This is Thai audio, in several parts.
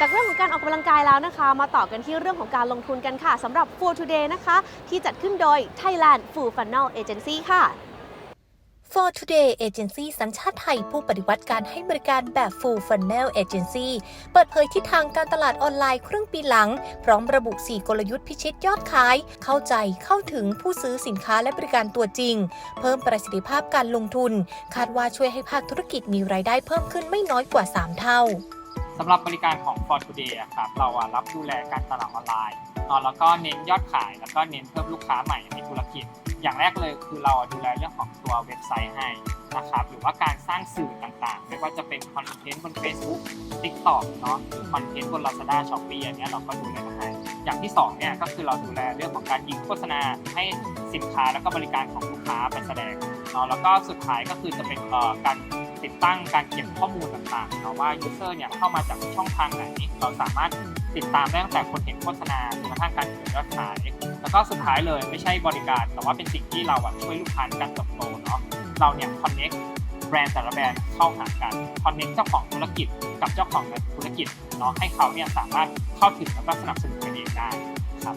จากเรื่องของการออกกำลังกายแล้วนะคะ มาต่อกันที่เรื่องของการลงทุนกันค่ะสำหรับ For Today นะคะ ที่จัดขึ้นโดย Thailand Full Funnel Agency ค่ะ For Today Agency สัญชาติไทยผู้ปฏิวัติการให้บริการแบบ Full Funnel Agency เปิดเผยทิศทางการตลาดออนไลน์ครึ่งปีหลัง พร้อมระบุ 4 กลยุทธ์พิชิตยอดขาย เข้าใจเข้าถึงผู้ซื้อสินค้าและบริการตัวจริง เพิ่มประสิทธิภาพการลงทุน คาดว่าช่วยให้ภาคธุรกิจมีรายได้เพิ่มขึ้นไม่น้อยกว่า 3 เท่า สำหรับบริการของ For Today อะครับเราอะรับดูแลการตลาดออนไลน์เนอะแล้วก็เน้นยอดขาย แล้วก็เน้นเพิ่มลูกค้าใหม่ในธุรกิจ อย่างแรกเลยคือเราดูแลเรื่องของตัวเว็บไซต์ให้นะครับหรือว่าการสร้างสื่อต่างๆ ไม่ว่าจะเป็นคอนเทนต์บน Facebook TikTok เนาะคอนเทนต์บน Lazada Shopee อันนี้เราก็ดูแลให้อย่างที่สองเนี่ยก็คือเราดูแลเรื่องของการยิงโฆษณาให้สินค้าแล้วก็บริการของลูกค้าไปแสดงเนาะแล้วก็สุดท้ายก็คือจะเป็นเอ่อการ ติดตั้งการเก็บข้อมูลต่างๆเนาะว่า user เนี่ยเข้ามาจากช่องทางไหน เราสามารถติดตามได้ตั้งแต่คนเห็นโฆษณาจนกระทั่งการเกิดยอดขาย แล้วก็สุดท้ายเลยไม่ใช่บริการ แต่ว่าเป็นสิ่งที่เราช่วยลูกค้าการเติบโตเนาะเราเนี่ย connect แบรนด์แต่ละแบรนด์เข้าหากัน connect เจ้าของธุรกิจกับเจ้าของธุรกิจเนาะให้เขาเนี่ยสามารถเข้าถึงแล้วก็สนับสนุนกันเองได้ครับ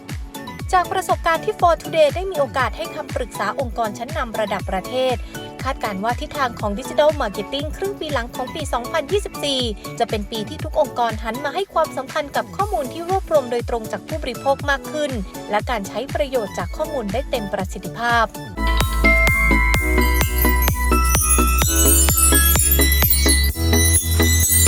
จากประสบการณ์ที่ For Today ได้มีโอกาสให้คำปรึกษาองค์กรชั้นนำระดับประเทศ คาดการณ์ว่าทิศทางของดิจิทัลมาร์เก็ตติ้งครึ่งปีหลังของปี 2024 จะเป็นปีที่ทุกองค์กรหันมาให้ความสำคัญกับข้อมูลที่รวบรวมโดยตรงจากผู้บริโภคมากขึ้น และการใช้ประโยชน์จากข้อมูลได้เต็มประสิทธิภาพ